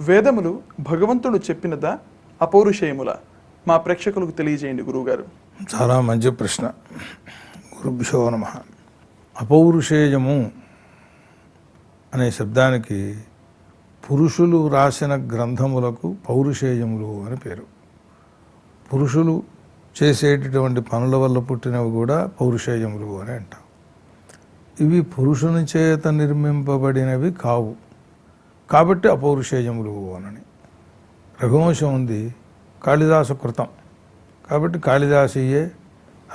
వేదములు భగవంతుడు చెప్పినదా? అపౌరుషేయముల? మా ప్రేక్షకులకు తెలియజేయండి గురువుగారు. చాలా మంచి ప్రశ్న. గురుభ్యో నమ. అపౌరుషేయము అనే శబ్దానికి పురుషులు రాసిన గ్రంథములకు పౌరుషేయములు అని పేరు. పురుషులు చేసేటటువంటి పనుల వల్ల పుట్టినవి కూడా పౌరుషేయములు అని అంటాం. ఇవి పురుషుని చేత నిర్మింపబడినవి కావు. కాబట్టి అపౌరుషేయములు అనని. రఘువంశం ఉంది కాళిదాస కృతం. కాబట్టి కాళిదాసీయే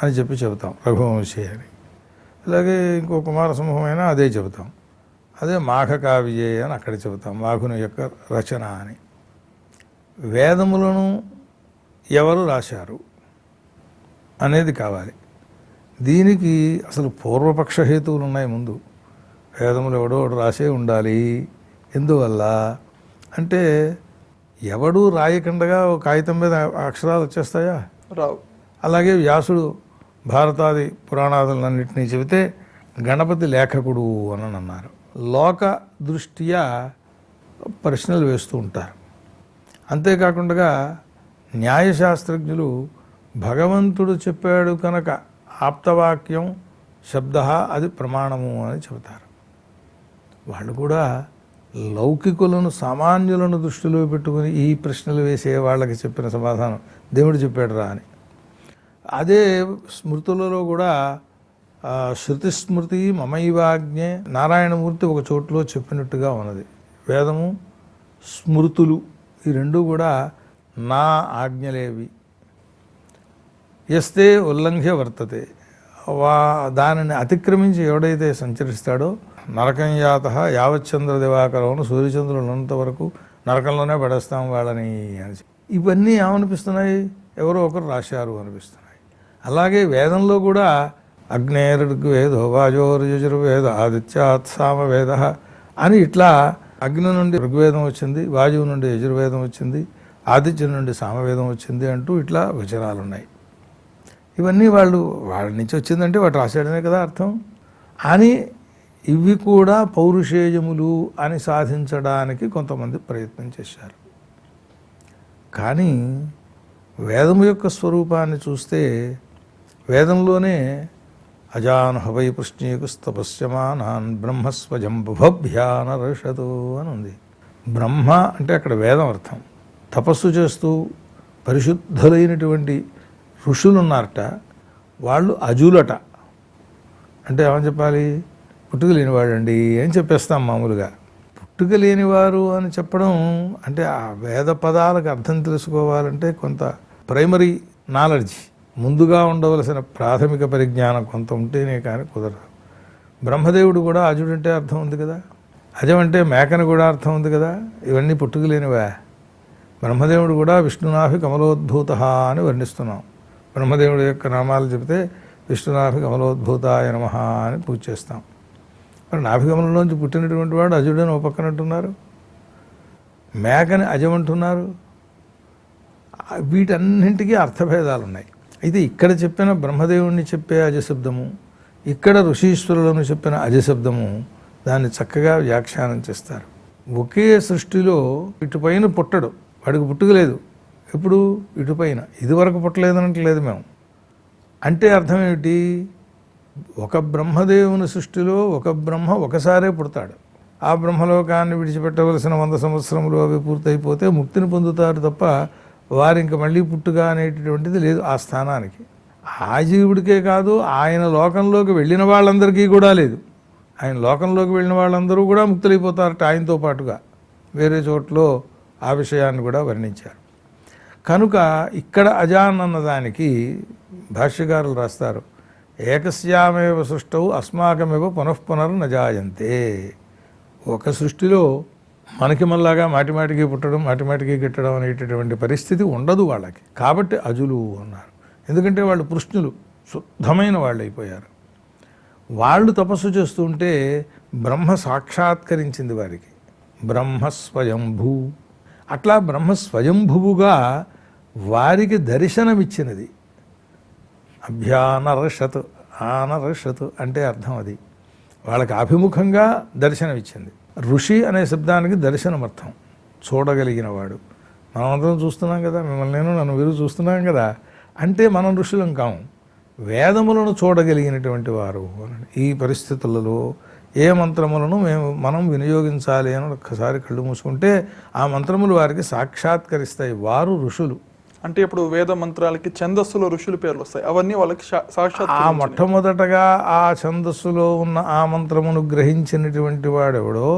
అని చెప్పి చెబుతాం రఘువంశీ అని. అలాగే ఇంకో కుమారసింహమైనా అదే చెబుతాం. అదే మాఘకావ్యే అని అక్కడ చెబుతాం మాఘుని యొక్క రచన అని. వేదములను ఎవరు రాశారు అనేది కావాలి. దీనికి అసలు పూర్వపక్ష హేతువులు ఉన్నాయి ముందు. వేదములు ఎవడో ఒకడు రాసే ఉండాలి. ఎందువల్ల? అంటే ఎవడు రాయకుండగా ఒక కాగితం మీద అక్షరాలు వచ్చేస్తాయా? రావు. అలాగే వ్యాసుడు భారతాది పురాణాదులన్నింటినీ చెబితే గణపతి లేఖకుడు అని అన్నారు లోక దృష్ట్యా ప్రశ్నలు వేస్తూ ఉంటారు. అంతేకాకుండా న్యాయశాస్త్రజ్ఞులు భగవంతుడు చెప్పాడు కనుక ఆప్తవాక్యం శబ్ద అది ప్రమాణము అని చెబుతారు. వాళ్ళు కూడా లౌకికులను సామాన్యులను దృష్టిలో పెట్టుకుని ఈ ప్రశ్నలు వేసే వాళ్ళకి చెప్పిన సమాధానం దేవుడు చెప్పాడు రా అని. అదే స్మృతులలో కూడా శృతిస్మృతి శృతి స్మృతి మమైవాజ్ఞే నారాయణమూర్తి ఒక చోట్లో చెప్పినట్టుగా ఉన్నది. వేదము స్మృతులు ఈ రెండు కూడా నా ఆజ్ఞలేవి. ఎస్తే ఉల్లంఘ్య వర్తతే. వా దానిని అతిక్రమించి ఎవడైతే సంచరిస్తాడో నరకం యాత యావచ్చంద్ర దివాకరం సూర్యచంద్రులు ఉన్నంత వరకు నరకంలోనే పడేస్తాం వాళ్ళని అని ఇవన్నీ ఏమనిపిస్తున్నాయి? ఎవరో ఒకరు రాశారు అనిపిస్తున్నాయి. అలాగే వేదంలో కూడా అగ్నేరుగ్వేదో వాజోర్యజుర్వేద ఆదిత్యాత్ సామవేద అని ఇట్లా అగ్ని నుండి ఋగ్వేదం వచ్చింది వాయువు నుండి యజుర్వేదం వచ్చింది ఆదిత్యం నుండి సామవేదం వచ్చింది అంటూ ఇట్లా వచనాలు ఉన్నాయి ఇవన్నీ వాళ్ళు వాళ్ళ నుంచి వచ్చిందంటే వాడు రాశాడనే కదా అర్థం. అని ఇవి కూడా పౌరుషేయములు అని సాధించడానికి కొంతమంది ప్రయత్నం చేశారు. కానీ వేదము యొక్క స్వరూపాన్ని చూస్తే వేదంలోనే అజానుహవై పృష్ణీకుస్తపస్యమానాన్ బ్రహ్మస్వజం బుభభ్యానరషతు అని ఉంది బ్రహ్మ అంటే అక్కడ వేదం అర్థం. తపస్సు చేస్తూ పరిశుద్ధులైనటువంటి ఋషులు ఉన్నారట వాళ్ళు అజులట. అంటే ఏమని చెప్పాలి? పుట్టుక లేనివాడండి అని చెప్పేస్తాం మామూలుగా. పుట్టుక లేనివారు అని చెప్పడం అంటే ఆ వేద పదాలకు అర్థం తెలుసుకోవాలంటే కొంత ప్రైమరీ నాలెడ్జ్. ముందుగా ఉండవలసిన ప్రాథమిక పరిజ్ఞానం కొంత ఉంటేనే కానీ కుదరదు. బ్రహ్మదేవుడు కూడా అజుడంటే అర్థం ఉంది కదా. అజమంటే మేకను మేకని కూడా అర్థం ఉంది కదా. ఇవన్నీ పుట్టుకలేనివా బ్రహ్మదేవుడు కూడా విష్ణునాభి కమలోద్భూత అని వర్ణిస్తున్నాం. బ్రహ్మదేవుడి యొక్క నామాలు చెబితే విష్ణునాభి కమలోద్భూతాయ నమ అని పూజ చేస్తాం. మరి నాభికమలంలోంచి పుట్టినటువంటి వాడు అజుడని ఒక పక్కన అంటున్నారు. మేకని అజమంటున్నారు వీటన్నింటికీ అర్థభేదాలు ఉన్నాయి అయితే ఇక్కడ చెప్పిన బ్రహ్మదేవుణ్ణి చెప్పే అజశబ్దము ఇక్కడ ఋషీశ్వరులను చెప్పిన అజశబ్దము దాన్ని చక్కగా వ్యాఖ్యానం చేస్తారు. ఒకే సృష్టిలో ఇటుపైన పుట్టడు వాడికి పుట్టుకలేదు ఎప్పుడు? ఇటుపైన. ఇదివరకు పుట్టలేదనట్లేదు మేము అంటే అర్థం ఏమిటి ఒక బ్రహ్మదేవుని సృష్టిలో ఒక బ్రహ్మ ఒకసారే పుడతాడు. ఆ బ్రహ్మలోకాన్ని విడిచిపెట్టవలసిన వంద సంవత్సరములు అవి పూర్తయిపోతే ముక్తిని పొందుతారు తప్ప వారు ఇంక మళ్ళీ పుట్టుగా అనేటటువంటిది లేదు ఆ స్థానానికి. ఆ జీవుడికే కాదు ఆయన లోకంలోకి వెళ్ళిన వాళ్ళందరికీ కూడా లేదు. ఆయన లోకంలోకి వెళ్ళిన వాళ్ళందరూ కూడా ముక్తులైపోతారట ఆయనతో పాటుగా. వేరే చోట్లో ఆ విషయాన్ని కూడా వర్ణించారు. కనుక ఇక్కడ అజాన్ అన్నదానికి భాష్యకారులు రాస్తారు ఏకస్యామేవ సృష్టవు అస్మాకమేవ పునఃపునరు నజాయంతే ఒక సృష్టిలో మనకి మళ్ళాగా మాటిమాటికి పుట్టడం మాటిమాటికి గిట్టడం అనేటటువంటి పరిస్థితి ఉండదు వాళ్ళకి. కాబట్టి అజులు అన్నారు. ఎందుకంటే వాళ్ళు పృష్ణులు శుద్ధమైన వాళ్ళు అయిపోయారు. వాళ్ళు తపస్సు చేస్తుంటే బ్రహ్మ సాక్షాత్కరించింది వారికి. బ్రహ్మ స్వయంభూ. అట్లా బ్రహ్మ స్వయంభువుగా వారికి దర్శనమిచ్చినది. అభ్యానరషత్ ఆనరషత్ అంటే అర్థం అది. వాళ్ళకి అభిముఖంగా దర్శనమిచ్చింది. ఋషి అనే శబ్దానికి దర్శనం అర్థం చూడగలిగిన వాడు మనం చూస్తున్నాం కదా మిమ్మల్ని నేను నన్ను వీరు చూస్తున్నాం కదా అంటే మనం ఋషులం కాము వేదములను చూడగలిగినటువంటి వారు ఈ పరిస్థితులలో ఏ మంత్రములను మేము మనం వినియోగించాలి అని ఒక్కసారి కళ్ళు మూసుకుంటే ఆ మంత్రములు వారికి సాక్షాత్కరిస్తాయి. వారు ఋషులు. అంటే ఇప్పుడు వేద మంత్రాలకి ఛందస్సులో ఋషుల పేర్లు వస్తాయి. అవన్నీ వాళ్ళకి సాక్షాత్ ఆ మొట్టమొదటగా ఆ ఛందస్సులో ఉన్న ఆ మంత్రమును గ్రహించినటువంటి వాడెవడో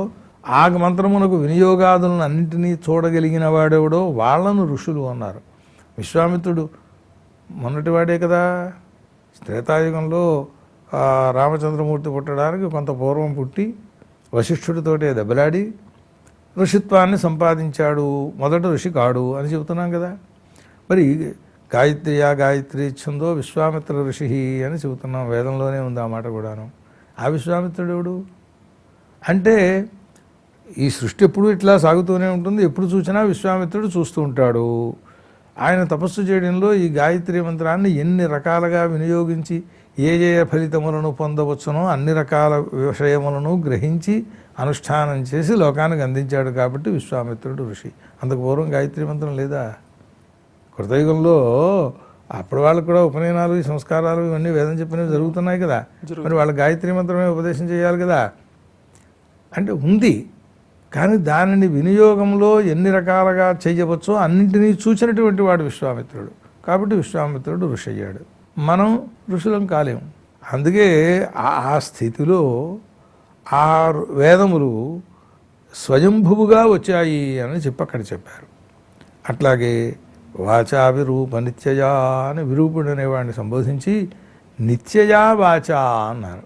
ఆ మంత్రమునకు వినియోగాదులను అన్నింటినీ చూడగలిగిన వాడెవడో వాళ్ళను ఋషులు అన్నారు. విశ్వామిత్రుడు మొన్నటివాడే కదా త్రేతాయుగంలో రామచంద్రమూర్తి పుట్టడానికి కొంత పూర్వం పుట్టి వశిష్ఠుడితోటే దెబ్బలాడి ఋషిత్వాన్ని సంపాదించాడు మొదట ఋషి కాడు అని చెబుతున్నాం కదా. మరి గాయత్రియా గాయత్రి ఇచ్చిందో విశ్వామిత్ర ఋషి అని చెబుతున్నాం. వేదంలోనే ఉంది ఆ మాట కూడాను. ఆ విశ్వామిత్రుడు అంటే ఈ సృష్టి ఎప్పుడు ఇట్లా సాగుతూనే ఉంటుంది. ఎప్పుడు చూసినా విశ్వామిత్రుడు చూస్తూ ఉంటాడు. ఆయన తపస్సు చేయడంలో ఈ గాయత్రి మంత్రాన్ని ఎన్ని రకాలుగా వినియోగించి ఏ ఏ ఫలితములను పొందవచ్చునో అన్ని రకాల విషయములను గ్రహించి అనుష్ఠానం చేసి లోకానికి అందించాడు కాబట్టి విశ్వామిత్రుడు ఋషి. అంతకు పూర్వం గాయత్రి మంత్రం లేదా? కృతయుగంలో అప్పటి వాళ్ళకు కూడా ఉపనయనాలు ఈ సంస్కారాలు ఇవన్నీ వేదం చెప్పినవి జరుగుతున్నాయి కదా. మరి వాళ్ళ గాయత్రి మంత్రమే ఉపదేశం చేయాలి కదా. అంటే ఉంది. కానీ దానిని వినియోగంలో ఎన్ని రకాలుగా చేయవచ్చో అన్నింటినీ చూసినటువంటి వాడు విశ్వామిత్రుడు. కాబట్టి విశ్వామిత్రుడు ఋషి అయ్యాడు. మనం ఋషులం కాలేము అందుకే ఆ- ఆ స్థితిలో ఆ వేదములు స్వయంభువుగా వచ్చాయి అని చెప్పి అక్కడ చెప్పారు. అట్లాగే వాచా విరూప నిత్యయా అని విరూపుడు అనేవాడిని సంబోధించి నిత్యయా వాచా అన్నారు.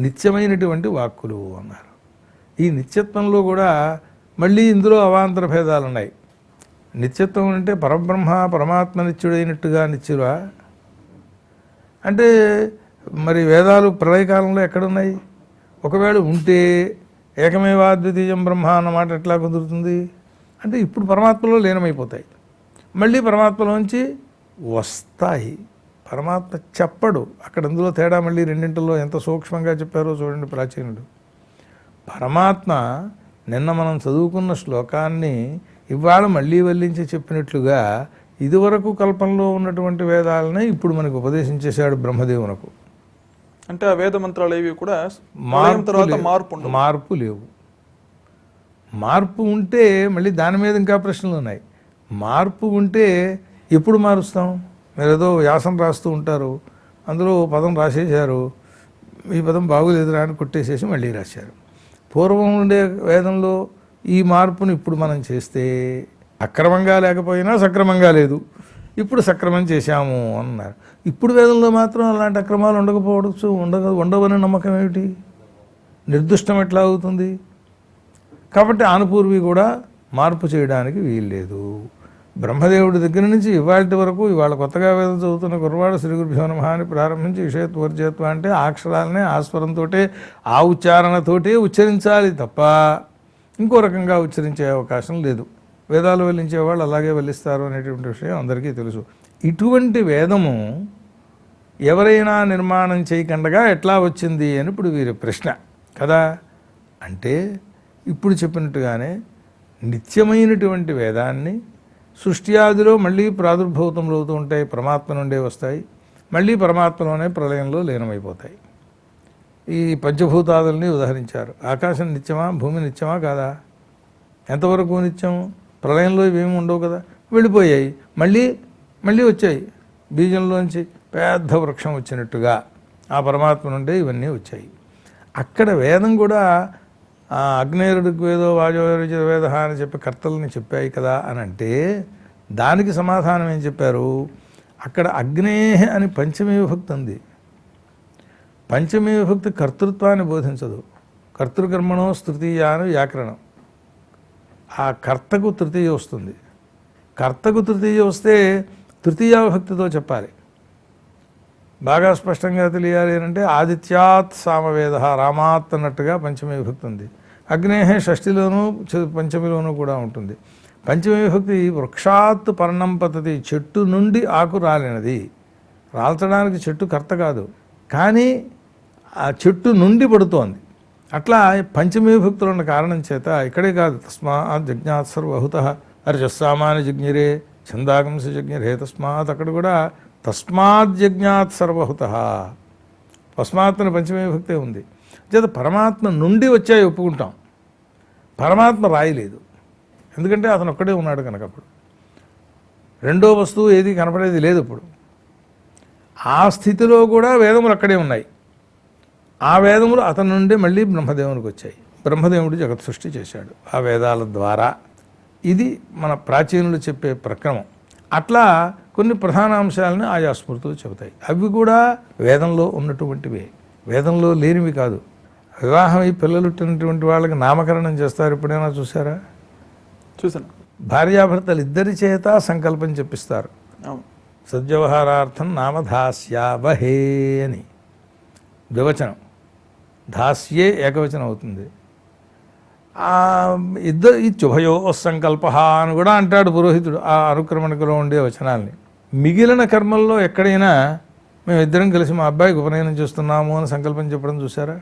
నిత్యమైనటువంటి వాక్కులు అన్నారు. ఈ నిత్యత్వంలో కూడా మళ్ళీ ఇందులో అవాంతర భేదాలు ఉన్నాయి నిత్యత్వం అంటే పరబ్రహ్మ పరమాత్మ నిత్యుడైనట్టుగా నిత్యురా అంటే మరి వేదాలు ప్రళయకాలంలో ఎక్కడున్నాయి? ఒకవేళ ఉంటే ఏకమేవాద్వితీయం బ్రహ్మ అన్నమాట ఎట్లా కుదురుతుంది? అంటే ఇప్పుడు పరమాత్మలో లీనమైపోతాయి. మళ్ళీ పరమాత్మలోంచి వస్తాయి. పరమాత్మ చెప్పడు. అక్కడ అందులో తేడా మళ్ళీ రెండింటిలో ఎంత సూక్ష్మంగా చెప్పారో చూడండి ప్రాచీనుడు. పరమాత్మ నిన్న మనం చదువుకున్న శ్లోకాన్ని ఇవాళ మళ్ళీ వల్లించి చెప్పినట్లుగా ఇదివరకు కల్పంలో ఉన్నటువంటి వేదాలనే ఇప్పుడు మనకు ఉపదేశించేశాడు బ్రహ్మదేవునకు. అంటే ఆ వేద మంత్రాలు ఏవి కూడా తర్వాత మార్పు మార్పు లేవు. మార్పు ఉంటే మళ్ళీ దాని మీద ఇంకా ప్రశ్నలు ఉన్నాయి. మార్పు ఉంటే ఎప్పుడు మారుస్తాం? మీరు ఏదో వ్యాసం రాస్తూ ఉంటారు అందులో ఓ పదం రాసేశారు ఈ పదం బాగోలేదురా అని కొట్టేసేసి మళ్ళీ రాశారు. పూర్వం ఉండే వేదంలో ఈ మార్పును ఇప్పుడు మనం చేస్తే అక్రమంగా లేకపోయినా సక్రమంగా లేదు. ఇప్పుడు సక్రమం చేశాము అన్నారు. ఇప్పుడు వేదంలో మాత్రం అలాంటి అక్రమాలు ఉండకపోవచ్చు ఉండక ఉండవని నమ్మకం ఏమిటి? నిర్దిష్టం ఎట్లా అవుతుంది? కాబట్టి ఆనుపూర్వి కూడా మార్పు చేయడానికి వీల్లేదు. బ్రహ్మదేవుడి దగ్గర నుంచి ఇవాళ వరకు ఇవాళ కొత్తగా వేదం చదువుతున్న కుర్రవాడు శ్రీ గురుభ్యో నమ అని ప్రారంభించి విషయత్వ వర్జత్వ అంటే ఆ అక్షరాలనే ఆ ఆ ఉచ్చారణతోటే ఉచ్చరించాలి తప్ప ఇంకో రకంగా ఉచ్చరించే అవకాశం లేదు. వేదాలు వెళ్ళించే వాళ్ళు అలాగే వెళ్ళిస్తారు అనేటువంటి విషయం అందరికీ తెలుసు. ఇటువంటి వేదము ఎవరైనా నిర్మాణం చేయకుండా ఎట్లా వచ్చింది అని ఇప్పుడు వీరి ప్రశ్న. కదా? అంటే ఇప్పుడు చెప్పినట్టుగానే నిత్యమైనటువంటి వేదాన్ని సృష్టి ఆదిలో మళ్ళీ ప్రాదుర్భూతంలో అవుతూ ఉంటాయి పరమాత్మ నుండే వస్తాయి మళ్ళీ పరమాత్మలోనే ప్రళయంలో లీనమైపోతాయి. ఈ పంచభూతాదుల్ని ఉదహరించారు. ఆకాశం నిత్యమా భూమి నిత్యమా కాదా? ఎంతవరకు నిత్యం? ప్రళయంలో ఇవేమి ఉండవు కదా? వెళ్ళిపోయాయి. మళ్ళీ మళ్ళీ వచ్చాయి. బీజంలోంచి పెద్ద వృక్షం వచ్చినట్టుగా ఆ పరమాత్మ నుండే ఇవన్నీ వచ్చాయి. అక్కడ వేదం కూడా అగ్నేయుడికి వేదో వాజోరుచిత వేద అని చెప్పి కర్తల్ని చెప్పాయి కదా అని అంటే దానికి సమాధానం ఏం చెప్పారు? అక్కడ అగ్నే అని పంచమీ విభక్తి ఉంది. పంచమీ విభక్తి కర్తృత్వాన్ని బోధించదు. కర్తృకర్మణో స్తృతీయ అని వ్యాకరణం. ఆ కర్తకు తృతీయ వస్తుంది. కర్తకు తృతీయ వస్తే తృతీయ విభక్తితో చెప్పాలి. బాగా స్పష్టంగా తెలియాలి అంటే ఆదిత్యాత్ సామవేద రామాత్ అన్నట్టుగా పంచమీ విభక్తి ఉంది అగ్నేహే షష్ఠిలోనూ చ- పంచమిలోనూ కూడా ఉంటుంది. పంచమీ విభక్తి వృక్షాత్ పర్ణం పద్ధతి చెట్టు నుండి ఆకు రాలినది. రాల్చడానికి చెట్టు కర్త కాదు. కానీ ఆ చెట్టు నుండి పడుతోంది. అట్లా పంచమీ విభక్తులు ఉన్న కారణం చేత ఇక్కడే కాదు. తస్మాత్ జిజ్ఞాత్ సర్వహుత. హర్షస్సామాని జిజ్ఞిరే ఛందాగంస జిజ్ఞిరే తస్మాత్. అక్కడ కూడా తస్మాత్ జజ్ఞాత్ సర్వహుత. తస్మాత్ని పంచమే భక్తే ఉంది. చేత పరమాత్మ నుండి వచ్చాయి ఒప్పుకుంటాం. పరమాత్మ రాయలేదు. ఎందుకంటే అతను ఒక్కడే ఉన్నాడు కనుక అప్పుడు. రెండో వస్తువు ఏది కనపడేది లేదు ఇప్పుడు. ఆ స్థితిలో కూడా వేదములు అక్కడే ఉన్నాయి. ఆ వేదములు అతని నుండి మళ్ళీ బ్రహ్మదేవునికి వచ్చాయి. బ్రహ్మదేవుడు జగత్ సృష్టి చేశాడు ఆ వేదాల ద్వారా. ఇది మన ప్రాచీనులు చెప్పే ప్రక్రమం. అట్లా కొన్ని ప్రధాన అంశాలను ఆయా స్మృతులు చెబుతాయి. అవి కూడా వేదంలో ఉన్నటువంటివే. వేదంలో లేనివి కాదు. వివాహమై పిల్లలు పుట్టినటువంటి వాళ్ళకి నామకరణం చేస్తారు ఎప్పుడైనా చూసారా చూసాను భార్యాభర్తలు ఇద్దరి చేత సంకల్పం చెప్పిస్తారు. సద్వ్యవహారార్థం నామధాస్యావహే అని. ద్వివచనం. ధాస్యే ఏకవచనం అవుతుంది. ఇద్దరు ఈ చుభయో సంకల్ప అని కూడా అంటాడు పురోహితుడు. ఆ అనుక్రమణికలో ఉండే వచనాల్ని. మిగిలిన కర్మల్లో ఎక్కడైనా మేము ఇద్దరం కలిసి మా అబ్బాయికి ఉపనయనం చేస్తున్నాము అని సంకల్పం చెప్పడం చూసారా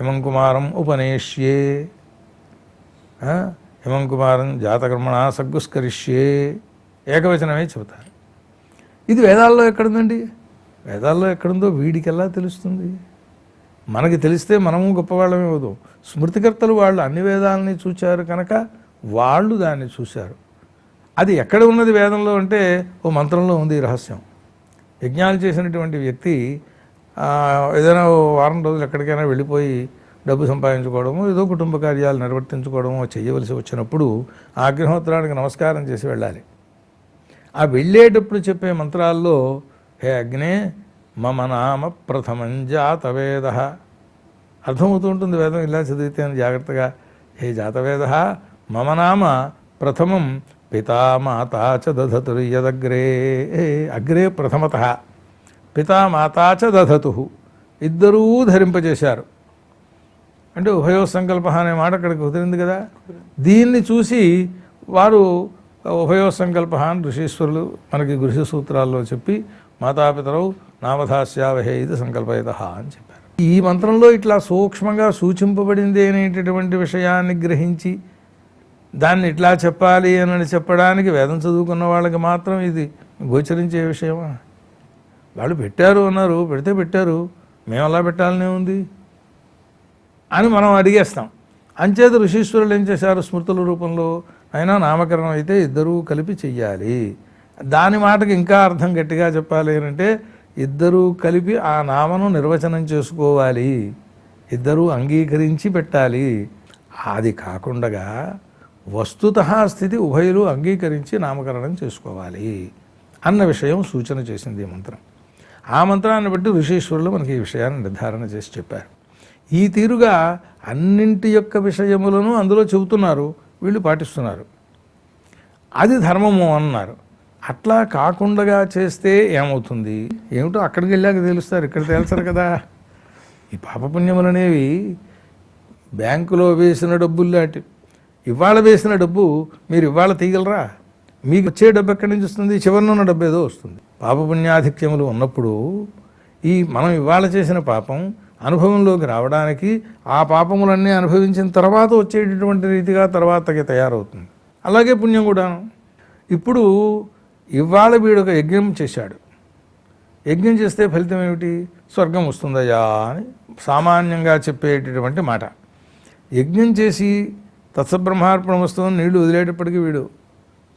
హిమం కుమారం ఉపనేష్యే. హిమం కుమారం జాతకర్మణ సగ్గుస్కరిష్యే ఏకవచనమే చెబుతారు. ఇది వేదాల్లో ఎక్కడుందండి? వేదాల్లో ఎక్కడుందో వీడికెలా తెలుస్తుంది? మనకి తెలిస్తే మనము గొప్పవాళ్ళమే అవుదాం స్మృతికర్తలు వాళ్ళు అన్ని వేదాలని చూచారు కనుక వాళ్ళు దాన్ని చూశారు. అది ఎక్కడ ఉన్నది వేదంలో అంటే ఓ మంత్రంలో ఉంది రహస్యం. యజ్ఞాలు చేసినటువంటి వ్యక్తి ఏదైనా ఓ వారం రోజులు ఎక్కడికైనా వెళ్ళిపోయి డబ్బు సంపాదించుకోవడము ఏదో కుటుంబ కార్యాలు నిర్వర్తించుకోవడమో చేయవలసి వచ్చినప్పుడు ఆ అగ్నిహోత్రానికి నమస్కారం చేసి వెళ్ళాలి. ఆ వెళ్ళేటప్పుడు చెప్పే మంత్రాల్లో హే అగ్నే మమ నామ ప్రథమం జాతవేద. అర్థమవుతూ ఉంటుంది వేదం ఇలా చదివితే జాగ్రత్తగా. హే జాతవేద మమ నామ ప్రథమం పితామాత చ దధతురు యదగ్రే. అగ్రే ప్రథమత. పితామాతా చ దధతు. ఇద్దరూ ధరింపజేశారు. అంటే ఉభయో సంకల్ప అనే మాట అక్కడికి కుదిరింది కదా. దీన్ని చూసి వారు ఉభయో సంకల్ప అని ఋషీశ్వరులు మనకి గృహ సూత్రాల్లో చెప్పి మాతాపితరవు నామధాస్యావహే ఇది సంకల్పయత అని చెప్పారు. ఈ మంత్రంలో ఇట్లా సూక్ష్మంగా సూచింపబడింది అనేటటువంటి విషయాన్ని గ్రహించి దాన్ని ఇట్లా చెప్పాలి అని చెప్పడానికి వేదం చదువుకున్న వాళ్ళకి మాత్రం ఇది గోచరించే విషయమా? వాళ్ళు పెట్టారు అన్నారు పెడితే పెట్టారు. మేము అలా పెట్టాలనే ఉంది అని మనం అడిగేస్తాం. అంచేత ఋషీశ్వరులు ఏం చేశారు? స్మృతుల రూపంలో అయినా నామకరణం అయితే ఇద్దరూ కలిపి చెయ్యాలి. దాని మాటకి ఇంకా అర్థం గట్టిగా చెప్పాలి అని అంటే ఇద్దరూ కలిపి ఆ నామను నిర్వచనం చేసుకోవాలి. ఇద్దరూ అంగీకరించి పెట్టాలి. అది కాకుండా వస్తుత స్థితి ఉభయులు అంగీకరించి నామకరణం చేసుకోవాలి అన్న విషయం సూచన చేసింది ఈ మంత్రం. ఆ మంత్రాన్ని బట్టి ఋషీశ్వరులు మనకి ఈ విషయాన్ని నిర్ధారణ చేసి చెప్పారు. ఈ తీరుగా అన్నింటి యొక్క విషయములను అందులో చెబుతున్నారు వీళ్ళు పాటిస్తున్నారు. అది ధర్మము అన్నారు. అట్లా కాకుండా చేస్తే ఏమవుతుంది? ఏమిటో అక్కడికి వెళ్ళాక తెలుస్తారు ఇక్కడ తెలుస్తారు కదా. ఈ పాపపుణ్యములు అనేవి బ్యాంకులో వేసిన డబ్బులు లాంటివి ఇవాళ వేసిన డబ్బు మీరు ఇవాళ తీయగలరా? మీకు వచ్చే డబ్బు ఎక్కడి నుంచి వస్తుంది? చివరిన ఉన్న డబ్బు ఏదో వస్తుంది. పాపపుణ్యాధిక్యములు ఉన్నప్పుడు ఈ మనం ఇవాళ చేసిన పాపం అనుభవంలోకి రావడానికి ఆ పాపములన్నీ అనుభవించిన తర్వాత వచ్చేటటువంటి రీతిగా తర్వాతకి తయారవుతుంది. అలాగే పుణ్యం కూడాను. ఇప్పుడు ఇవాళ వీడు ఒక యజ్ఞం చేశాడు. యజ్ఞం చేస్తే ఫలితం ఏమిటి? స్వర్గం వస్తుందయ్యా అని సామాన్యంగా చెప్పేటటువంటి మాట. యజ్ఞం చేసి తత్సబ్రహ్మార్పణ వస్తుంది నీళ్ళు వదిలేటప్పటికీ వీడు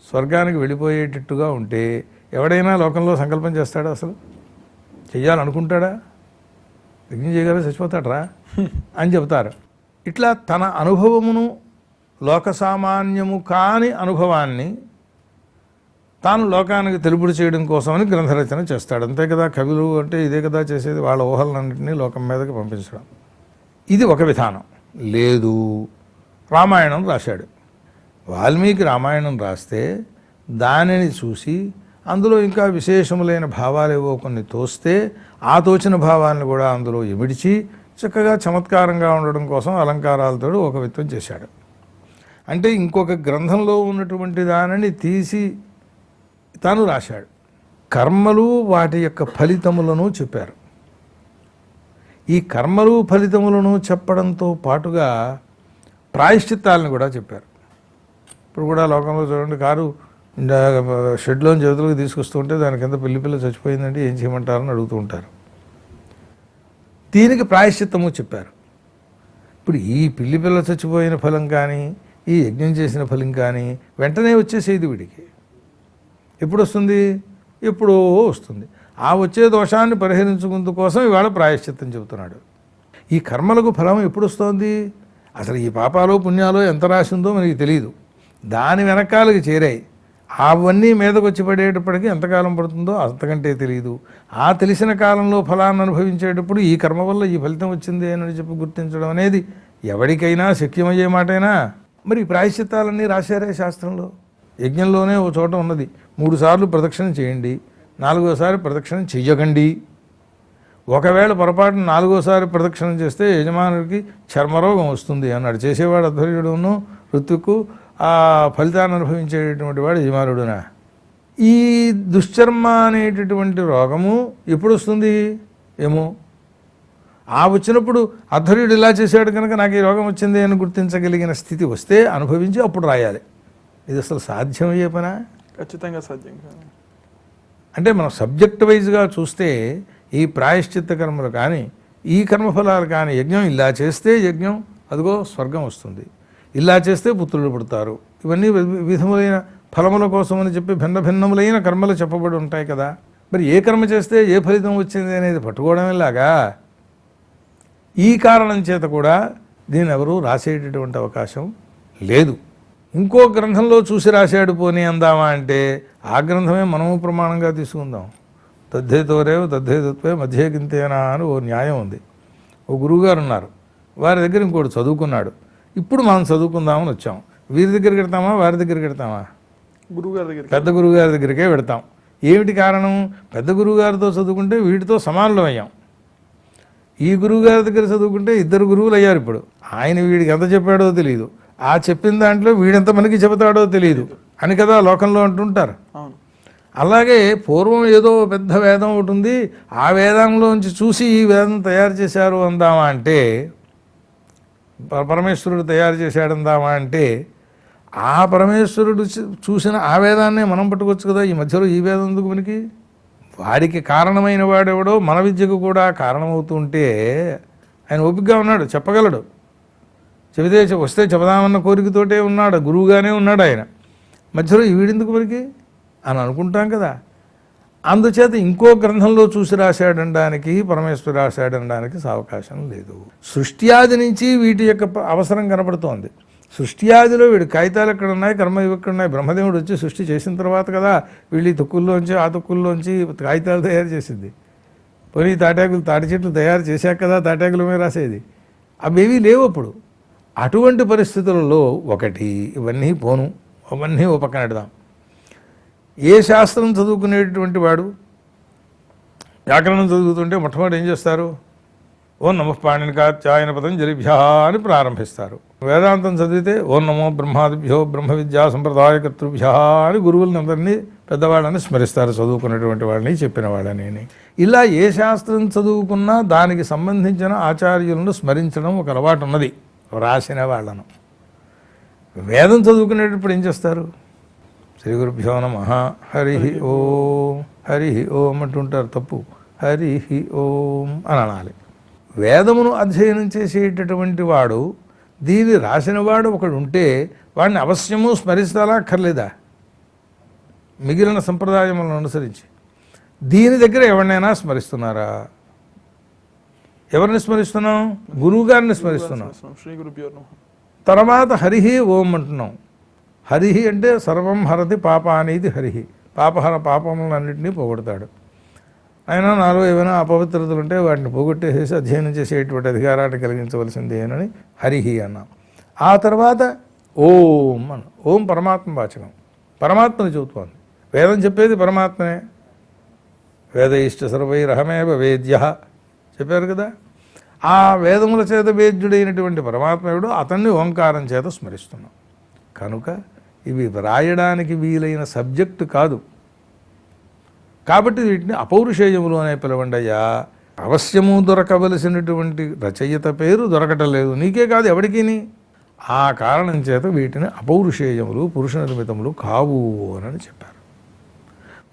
స్వర్గానికి వెళ్ళిపోయేటట్టుగా ఉంటే ఎవడైనా లోకంలో సంకల్పం చేస్తాడా అసలు? చెయ్యాలనుకుంటాడా? యజ్ఞం చేయగల చచ్చిపోతాడరా? అని చెబుతారు. ఇట్లా తన అనుభవమును లోక సామాన్యము కాని అనుభవాన్ని తాను లోకానికి తెలుపుడు చేయడం కోసమని గ్రంథరచన చేస్తాడు. అంతే కదా కవులు అంటే ఇదే కదా చేసేది వాళ్ళ ఊహలన్నింటినీ లోకం మీదకి పంపించడం. ఇది ఒక విధానం. లేదు రామాయణం రాశాడు. వాల్మీకి రామాయణం రాస్తే దానిని చూసి అందులో ఇంకా విశేషములైన భావాలు ఏవో కొన్ని తోస్తే ఆ తోచిన భావాలను కూడా అందులో ఇమిడిచి చక్కగా చమత్కారంగా ఉండడం కోసం అలంకారాలతో ఒక విత్తం చేశాడు. అంటే ఇంకొక గ్రంథంలో ఉన్నటువంటి దానిని తీసి తాను రాశాడు. కర్మలు వాటి యొక్క ఫలితములను చెప్పారు. ఈ కర్మలు ఫలితములను చెప్పడంతో పాటుగా ప్రాయశ్చిత్తాలను కూడా చెప్పారు. ఇప్పుడు కూడా లోకంలో చూడండి కారు షెడ్లోని చేతులకు తీసుకొస్తుంటే దాని కింద పిల్లి పిల్ల చచ్చిపోయిందంటే ఏం చేయమంటారని అడుగుతూ ఉంటారు. దీనికి ప్రాయశ్చిత్తము చెప్పారు. ఇప్పుడు ఈ పిల్లి పిల్ల చచ్చిపోయిన ఫలం కానీ ఈ యజ్ఞం చేసిన ఫలం కానీ వెంటనే వచ్చేసేది వీడికి. ఎప్పుడు వస్తుంది ఎప్పుడో వస్తుంది. ఆ వచ్చే దోషాన్ని పరిహరించుకుందు కోసం ఇవాళ ప్రాయశ్చిత్తం చెబుతున్నాడు. ఈ కర్మలకు ఫలం ఎప్పుడు వస్తుంది అసలు ఈ పాపాలు పుణ్యాలు ఎంత రాసిందో మనకి తెలియదు దాని వెనకాలకి చేరాయి. అవన్నీ మీదకు వచ్చి పడేటప్పటికి ఎంతకాలం పడుతుందో అంతకంటే తెలియదు ఆ తెలిసిన కాలంలో ఫలాన్ని అనుభవించేటప్పుడు ఈ కర్మ వల్ల ఈ ఫలితం వచ్చింది అని చెప్పి గుర్తించడం అనేది ఎవరికైనా శక్యమయ్యే మాటైనా? మరి ప్రాయశ్చిత్తాలన్నీ రాశారే శాస్త్రంలో? యజ్ఞంలోనే ఓ చోట ఉన్నది. మూడు సార్లు ప్రదక్షిణ చేయండి. నాలుగోసారి ప్రదక్షిణ చెయ్యకండి. ఒకవేళ పొరపాటున నాలుగోసారి ప్రదక్షిణ చేస్తే యజమానుడికి చర్మరోగం వస్తుంది అన్నాడు. చేసేవాడు అధ్వర్యుడును ఋతుకు ఆ ఫలితాన్ని అనుభవించేటటువంటి వాడు యజమానుడునా. ఈ దుశ్చర్మ అనేటటువంటి రోగము ఎప్పుడు వస్తుంది? ఏమో. ఆ వచ్చినప్పుడు అధ్వర్యుడు ఇలా చేశాడు కనుక నాకు ఈ రోగం వచ్చింది అని గుర్తించగలిగిన స్థితి వస్తే అనుభవించి అప్పుడు రాయాలి. ఇది అసలు సాధ్యమయ్యే పనా? ఖచ్చితంగా సాధ్యం అంటే మనం సబ్జెక్ట్ వైజ్గా చూస్తే ఈ ప్రాయశ్చిత్త కర్మలు కానీ ఈ కర్మఫలాలు కానీ యజ్ఞం ఇలా చేస్తే యజ్ఞం అదిగో స్వర్గం వస్తుంది. ఇలా చేస్తే పుత్రులు పుడతారు. ఇవన్నీ వి- విధములైన ఫలముల కోసం అని చెప్పి భిన్న భిన్నములైన కర్మలు చెప్పబడి ఉంటాయి కదా. మరి ఏ కర్మ చేస్తే ఏ ఫలితం వచ్చింది అనేది పట్టుకోవడమేలాగా ఈ కారణం చేత కూడా దీని ఎవరు రాసేటటువంటి అవకాశం లేదు. ఇంకో గ్రంథంలో చూసి రాశాడు పోనీ అందామా అంటే ఆ గ్రంథమే మనము ప్రమాణంగా తీసుకుందాం. తద్ధేతోరేవ తద్ధేతత్వే మధ్య గింతేనా అని ఓ న్యాయం ఉంది. ఓ గురువుగారు ఉన్నారు వారి దగ్గర ఇంకోటి చదువుకున్నాడు. ఇప్పుడు మనం చదువుకుందామని వచ్చాం. వీరి దగ్గరికి వెడతామా వారి దగ్గరికి వెడతామా గురువు గారి దగ్గరికి పెద్ద గురువుగారి దగ్గరికే పెడతాం ఏమిటి కారణం? పెద్ద గురువుగారితో చదువుకుంటే వీటితో సమానులం అయ్యాం ఈ గురువుగారి దగ్గర చదువుకుంటే ఇద్దరు గురువులు అయ్యారు ఇప్పుడు. ఆయన వీడికి ఎంత చెప్పాడో తెలియదు ఆ చెప్పిన దాంట్లో వీడెంత మనకి చెబుతాడో తెలియదు అని కదా లోకంలో అంటుంటారు. అవును. అలాగే పూర్వం ఏదో పెద్ద వేదం ఒకటి ఉంది. ఆ వేదంలోంచి చూసి ఈ వేదం తయారు చేశారు అందామా అంటే పరమేశ్వరుడు తయారు చేశాడు అందామా అంటే ఆ పరమేశ్వరుడు చూసిన ఆ వేదాన్నే మనం పట్టుకోవచ్చు కదా. ఈ మధ్యలో ఈ వేదం ఎందుకు మనకి? వాడికి కారణమైన వాడెవడో మన విద్యకు కూడా కారణమవుతుంటే ఆయన ఓపికగా ఉన్నాడు చెప్పగలడు. చెబితే వస్తే చెబదామన్న కోరికతోటే ఉన్నాడు గురువుగానే ఉన్నాడు ఆయన. మధ్యలో ఈ వీడెందుకు మనకి? అని అనుకుంటాం కదా. అందుచేత ఇంకో గ్రంథంలో చూసి రాశాడనడానికి పరమేశ్వరు రాశాడనడానికి అవకాశం లేదు. సృష్ట్యాది నుంచి వీటి యొక్క ప- అవసరం కనపడుతోంది. సృష్ట్యాదిలో వీడు కాగితాలు ఎక్కడ ఉన్నాయి కర్మ ఇవి ఎక్కడ ఉన్నాయి బ్రహ్మదేవుడు వచ్చి సృష్టి చేసిన తర్వాత కదా వీళ్ళు ఈ తొక్కుల్లోంచి ఆ తొక్కుల్లోంచి కాగితాలు తయారు చేసింది. పోనీ తాటాకులు తాటి చెట్లు తయారు చేశాక కదా తాటాకుల మీద రాసేది. అవేవీ లేవు అప్పుడు. అటువంటి పరిస్థితులలో ఒకటి ఇవన్నీ పోను అవన్నీ ఓ పక్కన పెడదాం. ఏ శాస్త్రం చదువుకునేటటువంటి వాడు? వ్యాకరణం చదువుతుంటే మొట్టమొదటి ఏం చేస్తారు? ఓం నమ పాణినికాత్యాయన పతంజలిభ్య అని ప్రారంభిస్తారు. వేదాంతం చదివితే ఓం నమో బ్రహ్మాదిభ్యో బ్రహ్మ విద్యా సంప్రదాయకర్తృభ్య అని గురువులని అందరినీ పెద్దవాళ్ళని స్మరిస్తారు చదువుకున్నటువంటి వాళ్ళని చెప్పిన వాళ్ళని. ఇలా ఏ శాస్త్రం చదువుకున్నా దానికి సంబంధించిన ఆచార్యులను స్మరించడం ఒక అలవాటు ఉన్నది. రాసిన వాళ్ళను. వేదం చదువుకునేటప్పుడు ఏం చేస్తారు? శ్రీ గురుభ్యో నమ. హరి ఓం. హరి ఓం అంటుంటారు తప్పు. హరి ఓం అని అనాలి వేదమును అధ్యయనం చేసేటటువంటి వాడు దీన్ని రాసినవాడు ఒకడు ఉంటే వాడిని అవశ్యము స్మరిస్తాలా అక్కర్లేదా? మిగిలిన సంప్రదాయములను అనుసరించి. దీని దగ్గర ఎవరినైనా స్మరిస్తున్నారా? ఎవరిని స్మరిస్తున్నాం? గురువు గారిని స్మరిస్తున్నాం. తర్వాత హరిహి ఓం అంటున్నాం. హరిహి అంటే సర్వం హరతి పాప అనేది హరిహి. పాపహర పాపములన్నింటినీ పోగొడతాడు. అయినా నాలో ఏమైనా అపవిత్రతలు ఉంటే వాటిని పోగొట్టేసేసి అధ్యయనం చేసేటువంటి అధికారాన్ని కలిగించవలసిందే అని హరిహి అన్నాం. ఆ తర్వాత ఓం అన్న. ఓం పరమాత్మ వాచకం. పరమాత్మని చెబుతోంది. వేదం చెప్పేది పరమాత్మనే. వేద ఇష్ట సర్వైరహమేవ వేద్య చెప్పారు కదా. ఆ వేదముల చేత వేద్యుడైనటువంటి పరమాత్మయుడు అతన్ని ఓంకారం చేత స్మరిస్తున్నాం. కనుక ఇవి వ్రాయడానికి వీలైన సబ్జెక్టు కాదు. కాబట్టి వీటిని అపౌరుషేయములు అనే పిలవండయ్యా అవశ్యము దొరకవలసినటువంటి రచయిత పేరు దొరకటం లేదు నీకే కాదు ఎవడికిని? ఆ కారణం చేత వీటిని అపౌరుషేయములు పురుష నిర్మితములు కావు అని చెప్పారు.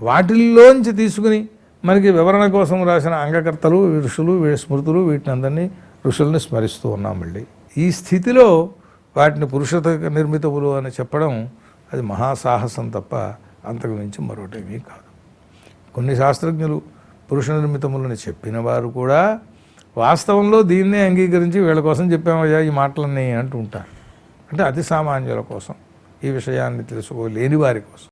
వాటిల్లోంచి తీసుకుని మనకి వివరణ కోసం రాసిన అంగకర్తలు ఋషులు స్మృతులు వీటిని అందరినీ ఋషుల్ని స్మరిస్తూ ఉన్నాం మళ్ళీ. ఈ స్థితిలో వాటిని పురుషత నిర్మితములు అని చెప్పడం అది మహాసాహసం తప్ప అంతకు మించి మరొకటేమీ కాదు. కొన్ని శాస్త్రజ్ఞులు పురుష నిర్మితములని చెప్పిన వారు కూడా వాస్తవంలో దీన్నే అంగీకరించి వీళ్ళ కోసం చెప్పామయ్యా ఈ మాటలన్నీ అంటూ ఉంటారు. అంటే అతి సామాన్యుల కోసం ఈ విషయాన్ని తెలుసుకోలేని వారి కోసం.